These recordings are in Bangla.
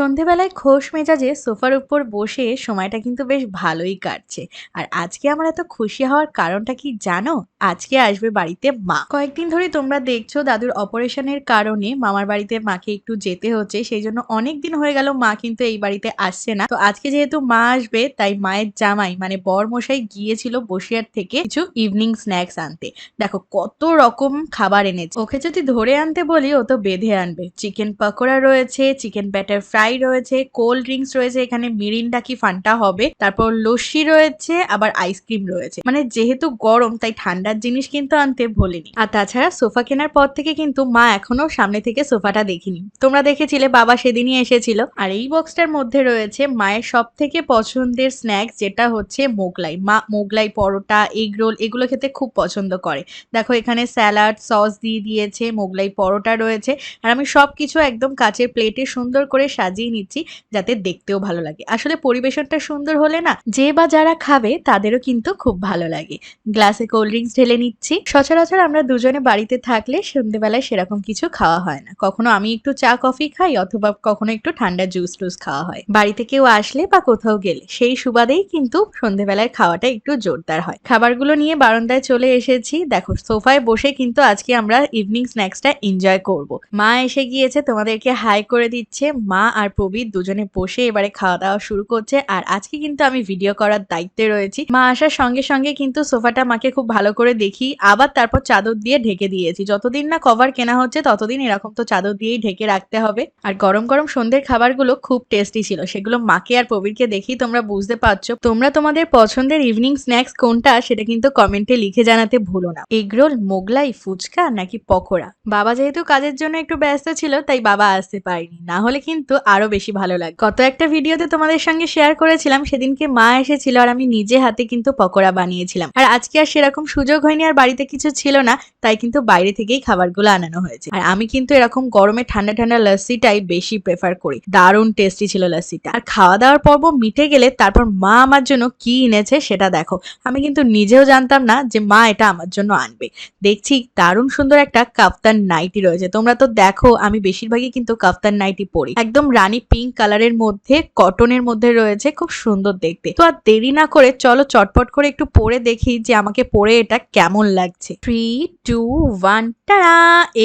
সন্ধেবেলায় খোশ মেজাজে সোফার উপর বসে সময়টা কিন্তু বেশ ভালোই কাটছে। আর আজকে আমার এত খুশি হওয়ার কারণটা কি জানো? আজকে আসবে বাড়িতে মা। কয়েকদিন ধরে তোমরা দেখছ দাদুর অপারেশনের কারণে মামার বাড়িতে মাকে একটু যেতে হচ্ছে সেই জন্য অনেক দিন হয়ে গেল মা কিন্তু এই বাড়িতে আসছে না। তো আজকে যেহেতু মা আসবে, তাই মায়ের জামাই মানে বর মশাই গিয়েছিল বসিয়ার থেকে কিছু ইভিনিং স্ন্যাক্স আনতে। দেখো কত রকম খাবার এনেছে। ওকে যদি ধরে আনতে বলি, ও তো বেঁধে আনবে। চিকেন পকোড়া রয়েছে চিকেন ব্যাটার ফ্রাই রয়েছে, কোল্ড ড্রিঙ্কস রয়েছে, এখানে মিরিন্ডা কি ফান্টা হবে, তারপর লস্যি রয়েছে, আবার আইসক্রিম রয়েছে। মানে যেহেতু গরম, তাই ঠান্ডার জিনিস কিন্তু আনতে ভুলিনি। আর তাছাড়া সোফা কেনার পর থেকে কিন্তু মা এখনও সামনে থেকে সোফাটা দেখিনি। তোমরা দেখেছিলে, বাবা সেদিনই এসেছিল। আর এই বক্সটার মধ্যে রয়েছে মায়ের সব থেকে পছন্দের স্ন্যাক্স, যেটা হচ্ছে মোগলাই। মা মোগলাই, পরোটা, এগ রোল, এগুলো খেতে খুব পছন্দ করে। দেখো, এখানে স্যালাড, সস দিয়ে দিয়েছে, মোগলাই পরোটা রয়েছে। আর আমি সব কিছু একদম কাচের প্লেটে সুন্দর করে সাজিয়ে নিচ্ছি যাতে দেখতেও ভালো লাগে। আসলে পরিবেশনটা সুন্দর হলে না, যে বা যারা খাবে তাদেরও কিন্তু খুব ভালো লাগে। গ্লাসে কোল্ড ড্রিঙ্কস ঢেলে নিচ্ছি। সচরাচর আমরা দুজনে বাড়িতে থাকলে সন্ধ্যেবেলায় সেরকম কিছু খাওয়া হয় না। কখনো আমি একটু চা, কফি খাই অথবা কখনো একটু ঠান্ডা জুস টুস খাওয়া হয়। বাড়িতে কেউ আসলে বা কোথাও গেলে সেই সুবাদেই কিন্তু সন্ধ্যেবেলায় খাওয়াটা একটু জোরদার হয়। খাবারগুলো নিয়ে বারান্দায় চলে এসেছি। দেখো, সোফায় বসে কিন্তু আজকে আমরা ইভিনিং স্ন্যাক্সটা এনজয় করব। মা এসে গিয়েছে, তোমাদেরকে হাই করে দিচ্ছে। মা আর প্রবীর দুজনে বসে এবারে খাওয়া দাওয়া শুরু করছে। আর আজকে কিন্তু আমি ভিডিও করার দায়িত্বে রয়েছি। মা আসার সঙ্গে সঙ্গে কিন্তু সোফাটা মাকে খুব ভালো করে দেখি, আবার তারপর চাদর দিয়ে ঢেকে দিয়েছি। যতদিন না কভার কেনা হচ্ছে, ততদিন এরকম তো চাদর দিয়েই ঢেকে রাখতে হবে। আর গরম গরম সন্ধ্যের খাবারগুলো খুব টেস্টি ছিল। সেগুলো মাকে আর প্রবীরকে দেখি, তোমরা বুঝতে পারছ। তোমরা তোমাদের পছন্দের ইভিনিং স্ন্যাক্স কোনটা, সেটা কিন্তু কমেন্টে লিখে জানাতে ভুলো না। এগরোল মোগলাই, ফুচকা নাকি পকোড়া? বাবা যেহেতু কাজের জন্য একটু ব্যস্ত ছিল, তাই বাবা আসতে পারেনি। না হলে কিন্তু আরও বেশি ভালো লাগে। গত একটা ভিডিওতে তোমাদের সঙ্গে শেয়ার করেছিলাম, সেদিনকে মা এসেছিল আর আমি নিজে হাতে কিন্তু পকোড়া বানিয়েছিলাম। আর আজকে আর সেরকম সুযোগ হয়নি আর বাড়িতে কিছু ছিল না, তাই কিন্তু বাইরে থেকেই খাবারগুলো আনানো হয়েছে। আর আমি কিন্তু এরকম গরমে ঠান্ডা ঠান্ডা লস্যিটাই বেশি প্রেফার করি। দারুণ টেস্টি ছিল লস্যিটা। আর খাওয়া দাওয়ার পর্ব মিটে গেলে তারপর মা আমার জন্য কি এনেছে সেটা দেখো। আমি কিন্তু নিজেও জানতাম না যে মা এটা আমার জন্য আনবে। দেখছি দারুণ সুন্দর একটা কাফতান নাইটি রয়েছে। তোমরা তো দেখো, আমি বেশিরভাগই কিন্তু কাফতান নাইটি পরি। একদম রানী পিঙ্ক কালারের মধ্যে কটনের মধ্যে রয়েছে, খুব সুন্দর দেখতে। তো আর দেরি না করে চলো চটপট করে একটু পরে দেখি যে আমাকে পরে এটা কেমন লাগছে। থ্রি টু ওয়ান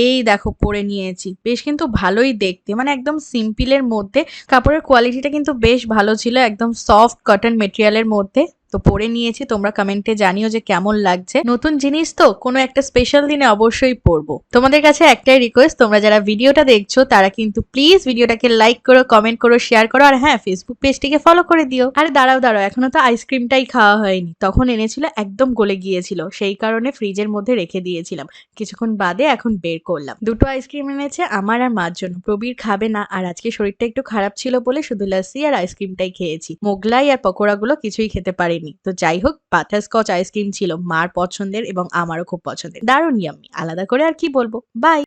এই দেখো, পরে নিয়েছি। বেশ কিন্তু ভালোই দেখতে মানে একদম সিম্পলের মধ্যে। কাপড়ের কোয়ালিটিটা কিন্তু বেশ ভালো ছিল, একদম সফট কটন মেটেরিয়ালের মধ্যে। তো পরে নিয়েছি, তোমরা কমেন্টে জানিও যে কেমন লাগছে। নতুন জিনিস তো, কোনো একটা স্পেশাল দিনে অবশ্যই পরবো তোমাদের কাছে একটাই রিকোয়েস্ট তোমরা যারা ভিডিওটা দেখছ, তারা কিন্তু প্লিজ ভিডিওটাকে লাইক করো কমেন্ট করো শেয়ার করো, আর হ্যাঁ ফেসবুক পেজটিকে ফলো করে দিও। আরে দাঁড়াও দাঁড়াও, এখনও তো আইসক্রিমটাই খাওয়া হয়নি। তখন এনেছিল, একদম গলে গিয়েছিল। সেই কারণে ফ্রিজের মধ্যে রেখে দিয়েছিলাম। কিছুক্ষণ বাদে এখন বের করলাম। দুটো আইসক্রিম এনেছে, আমার আর মার জন্য। প্রবীর খাবে না, আর আজকে শরীরটা একটু খারাপ ছিল বলে শুধু লাসি আর আইসক্রিমটাই খেয়েছি। মোগলাই আর পকোড়াগুলো কিছুই খেতে পারিনি। তো যাই হোক বাটারস্কচ আইসক্রিম ছিল মার পছন্দের এবং আমারও খুব পছন্দের। দারুণ, ইয়াম্মি। আলাদা করে আর কি বলব? বাই